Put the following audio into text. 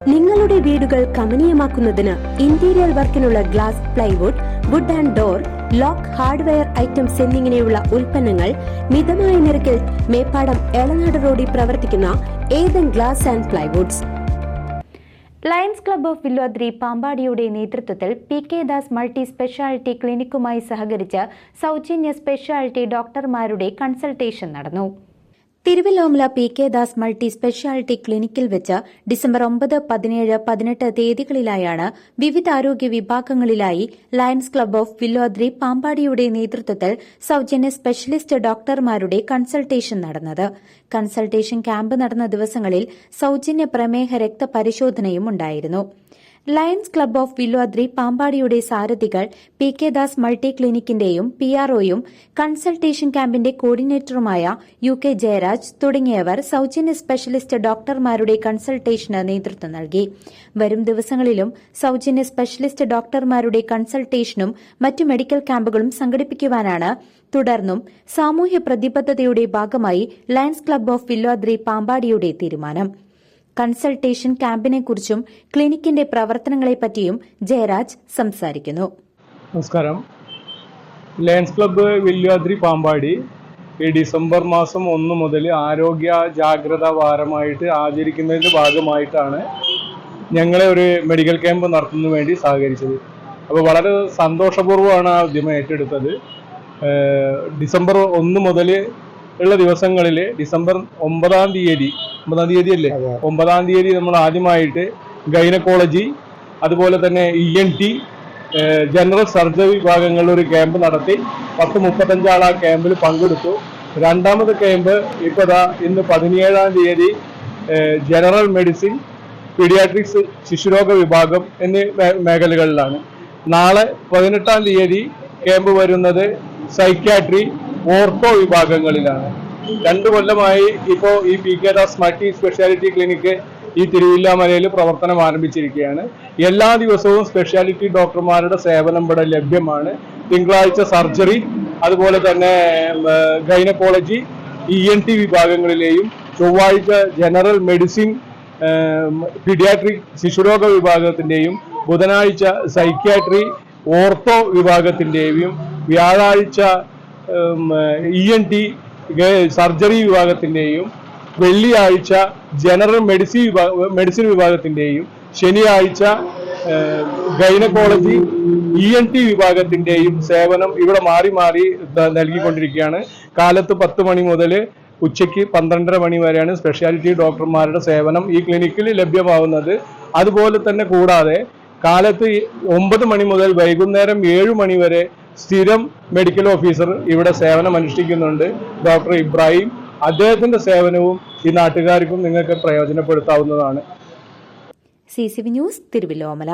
നിങ്ങളുടെ വീടുകൾ കമനീയമാക്കുന്നതിന് interior വർക്കിനുള്ള glass plywood wood and door lock hardware items എന്നിങ്ങനെയുള്ള ഉൽപ്പന്നങ്ങൾ മിതമായ നിരക്കിൽ മേപ്പാടം എളനാട് റോഡിൽ പ്രവർത്തിക്കുന്ന Ethan glass and plywoods Lions Club of Vilwadri പാമ്പാടിയുടെ നേതൃത്വത്തിൽ P K Das multi speciality ക്ലിനിക്കുമായി സഹകരിച്ച് സൗജന്യ സ്പെഷ്യാലിറ്റി ഡോക്ടർമാരുടെ കൺസൾട്ടേഷൻ നടന്നു. Thiruvilwamala P K Das multi speciality ക്ലിനിക്കിൽ വെച്ച് ഡിസംബർ ഒമ്പത് പതിനേഴ് പതിനെട്ട് തീയതികളിലായാണ് വിവിധ ആരോഗ്യ വിഭാഗങ്ങളിലായി ലയൺസ് ക്ലബ് ഓഫ് വില്ലോദ്രി പാമ്പാടിയുടെ നേതൃത്വത്തിൽ സൌജന്യ സ്പെഷ്യലിസ്റ്റ് ഡോക്ടർമാരുടെ കൺസൾട്ടേഷൻ നടന്നത്. കൺസൾട്ടേഷൻ ക്യാമ്പ് നടന്ന ദിവസങ്ങളിൽ സൌജന്യ പ്രമേഹ രക്തപരിശോധനയും ഉണ്ടായിരുന്നു. ലയൺസ് ക്ലബ്ബ് ഓഫ് വില്വാദ്രി പാമ്പാടിയുടെ സാരഥികൾ പി കെ ദാസ് മൾട്ടി ക്ലിനിക്കിന്റെയും പി ആർഒയും കൺസൾട്ടേഷൻ ക്യാമ്പിന്റെ കോർഡിനേറ്ററുമായ യു കെ ജയരാജ് തുടങ്ങിയവർ സൌജന്യ സ്പെഷ്യലിസ്റ്റ് ഡോക്ടർമാരുടെ കൺസൾട്ടേഷന് നേതൃത്വം നൽകി. വരും ദിവസങ്ങളിലും സൌജന്യ സ്പെഷ്യലിസ്റ്റ് ഡോക്ടർമാരുടെ കൺസൾട്ടേഷനും മറ്റ് മെഡിക്കൽ ക്യാമ്പുകളും സംഘടിപ്പിക്കുവാനാണ്. തുടർന്നും സാമൂഹ്യ പ്രതിബദ്ധതയുടെ ഭാഗമായി ലയൺസ് ക്ലബ്ബ് ഓഫ് വില്വാദ്രി പാമ്പാടിയുടെ തീരുമാനം. കൺസൾട്ടേഷൻ ക്യാമ്പിനെക്കുറിച്ചും ക്ലിനിക്കിന്റെ പ്രവർത്തനങ്ങളെ പറ്റിയും ജയരാജ് സംസാരിക്കുന്നു. നമസ്കാരം. ലയൺസ് ക്ലബ് വില്യാദ്രി പാമ്പാടി ഈ ഡിസംബർ മാസം ഒന്ന് മുതൽ ആരോഗ്യ ജാഗ്രത വാരമായിട്ട് ആചരിക്കുന്നതിന്റെ ഭാഗമായിട്ടാണ് ഞങ്ങളെ ഒരു മെഡിക്കൽ ക്യാമ്പ് നടത്തുന്നതിന് വേണ്ടി സഹകരിച്ചത്. അപ്പോൾ വളരെ സന്തോഷപൂർവമാണ് ആ ഉദ്യമം ഏറ്റെടുത്തത്. ഡിസംബർ ഒന്ന് മുതൽ ഉള്ള ദിവസങ്ങളിൽ ഡിസംബർ ഒമ്പതാം തീയതി ഒമ്പതാം തീയതി അല്ലേ ഒമ്പതാം തീയതി നമ്മൾ ആദ്യമായിട്ട് ഗൈനക്കോളജി അതുപോലെ തന്നെ E N T general surgery വിഭാഗങ്ങളിൽ ഒരു ക്യാമ്പ് നടത്തി. പത്ത് മുപ്പത്തഞ്ചാൾ ആ ക്യാമ്പിൽ പങ്കെടുത്തു. രണ്ടാമത് ക്യാമ്പ് ഇപ്പോൾ ഇന്ന് പതിനേഴാം തീയതി ജനറൽ മെഡിസിൻ പീഡിയാട്രിക്സ് ശിശുരോഗ വിഭാഗം എന്നീ മേഖലകളിലാണ്. നാളെ പതിനെട്ടാം തീയതി ക്യാമ്പ് വരുന്നത് സൈക്യാട്രി ഓർത്തോ വിഭാഗങ്ങളിലാണ്. രണ്ടു കൊല്ലമായി ഇപ്പോൾ ഈ P K Das multi speciality clinic ഈ തിരുവില്ലാമലയിൽ പ്രവർത്തനം ആരംഭിച്ചിരിക്കുകയാണ്. എല്ലാ ദിവസവും സ്പെഷ്യാലിറ്റി ഡോക്ടർമാരുടെ സേവനം ഇവിടെ ലഭ്യമാണ്. തിങ്കളാഴ്ച സർജറി അതുപോലെ തന്നെ ഗൈനക്കോളജി ഇ എൻ ടി വിഭാഗങ്ങളിലെയും ചൊവ്വാഴ്ച ജനറൽ മെഡിസിൻ പീഡിയാട്രിക് ശിശുരോഗ വിഭാഗത്തിന്റെയും ബുധനാഴ്ച സൈക്യാട്രി ഓർത്തോ വിഭാഗത്തിന്റെയും വ്യാഴാഴ്ച ഇ എൻ ടി സർജറി വിഭാഗത്തിന്റെയും വെള്ളിയാഴ്ച ജനറൽ മെഡിസിൻ വിഭാഗ മെഡിസിൻ വിഭാഗത്തിന്റെയും ശനിയാഴ്ച ഗൈനക്കോളജി ഇ എൻ ടി വിഭാഗത്തിന്റെയും സേവനം ഇവിടെ മാറി മാറി നൽകിക്കൊണ്ടിരിക്കുകയാണ്. കാലത്ത് പത്ത് മണി മുതൽ ഉച്ചയ്ക്ക് പന്ത്രണ്ടര മണി വരെയാണ് സ്പെഷ്യാലിറ്റി ഡോക്ടർമാരുടെ സേവനം ഈ ക്ലിനിക്കിൽ ലഭ്യമാവുന്നത്. അതുപോലെ തന്നെ കൂടാതെ കാലത്ത് ഒമ്പത് മണി മുതൽ വൈകുന്നേരം ഏഴ് മണി വരെ സ്ഥിരം മെഡിക്കൽ ഓഫീസർ ഇവിടെ സേവനം അനുഷ്ഠിക്കുന്നുണ്ട്. ഡോക്ടർ ഇബ്രാഹിം. അദ്ദേഹത്തിന്റെ സേവനവും ഈ നാട്ടുകാർക്കും നിങ്ങൾക്ക് പ്രയോജനപ്പെടുത്താവുന്നതാണ്. C C V news Thiruvilwamala